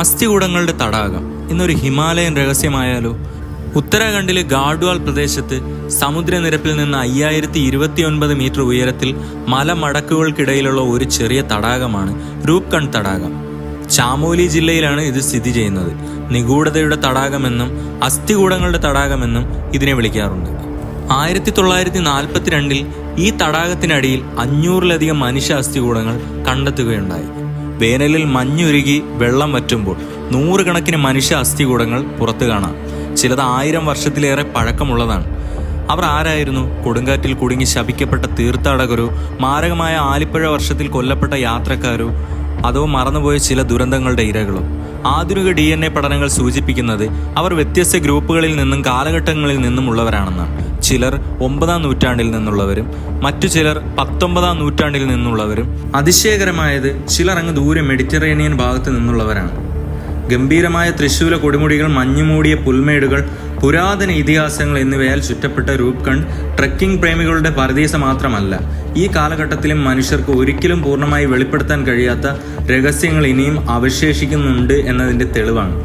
അസ്ഥികൂടങ്ങളുടെ തടാകം. എന്നൊരു ഹിമാലയൻ രഹസ്യമായാലോ? ഉത്തരാഖണ്ഡിലെ ഗാഡ്വാൾ പ്രദേശത്ത് സമുദ്രനിരപ്പിൽ നിന്ന് അയ്യായിരത്തി ഇരുപത്തിയൊൻപത് മീറ്റർ ഉയരത്തിൽ മലമടക്കുകൾക്കിടയിലുള്ള ഒരു ചെറിയ തടാകമാണ് രൂപ്കൺ തടാകം. ചാമോലി ജില്ലയിലാണ് ഇത് സ്ഥിതി ചെയ്യുന്നത്. നിഗൂഢതയുടെ തടാകമെന്നും അസ്ഥികൂടങ്ങളുടെ തടാകമെന്നും ഇതിനെ വിളിക്കാറുണ്ട്. ആയിരത്തി തൊള്ളായിരത്തി നാൽപ്പത്തിരണ്ടിൽ ഈ തടാകത്തിനടിയിൽ അഞ്ഞൂറിലധികം മനുഷ്യ അസ്ഥികൂടങ്ങൾ കണ്ടെത്തുകയുണ്ടായി. വേനലിൽ മഞ്ഞുരുകി വെള്ളം വറ്റുമ്പോൾ നൂറുകണക്കിന് മനുഷ്യ അസ്ഥികൂടങ്ങൾ പുറത്തു കാണാം. ചിലത് ആയിരം വർഷത്തിലേറെ പഴക്കമുള്ളതാണ്. അവർ ആരായിരുന്നു? കൊടുങ്കാറ്റിൽ കുടുങ്ങി ശപിക്കപ്പെട്ട തീർത്ഥാടകരോ മാരകമായ ആലിപ്പഴ വർഷത്തിൽ കൊല്ലപ്പെട്ട യാത്രക്കാരോ അതോ മറന്നുപോയ ചില ദുരന്തങ്ങളുടെ ഇരകളോ? ആധുനിക ഡി എൻ എ പഠനങ്ങൾ സൂചിപ്പിക്കുന്നത് അവർ വ്യത്യസ്ത ഗ്രൂപ്പുകളിൽ നിന്നും കാലഘട്ടങ്ങളിൽ നിന്നും ഉള്ളവരാണെന്നാണ് ചിലർ ഒമ്പതാം നൂറ്റാണ്ടിൽ നിന്നുള്ളവരും മറ്റു ചിലർ പത്തൊമ്പതാം നൂറ്റാണ്ടിൽ നിന്നുള്ളവരും. അതിശയകരമായത് ചിലർ അങ്ങ് ദൂരെ മെഡിറ്ററേനിയൻ ഭാഗത്ത് നിന്നുള്ളവരാണ്. ഗംഭീരമായ തൃശ്ശൂല കൊടുമുടികൾ മഞ്ഞുമൂടിയ പുൽമേടുകൾ പുരാതന ഇതിഹാസങ്ങൾ എന്നിവയാൽ ചുറ്റപ്പെട്ട രൂപ്കണ്ട് ട്രക്കിംഗ് പ്രേമികളുടെ പരദീസ മാത്രമല്ല ഈ കാലഘട്ടത്തിലും മനുഷ്യർക്ക് ഒരിക്കലും പൂർണമായി വെളിപ്പെടുത്താൻ കഴിയാത്ത രഹസ്യങ്ങൾ ഇനിയും അവശേഷിക്കുന്നുണ്ട് എന്നതിന്റെ തെളിവാണ്.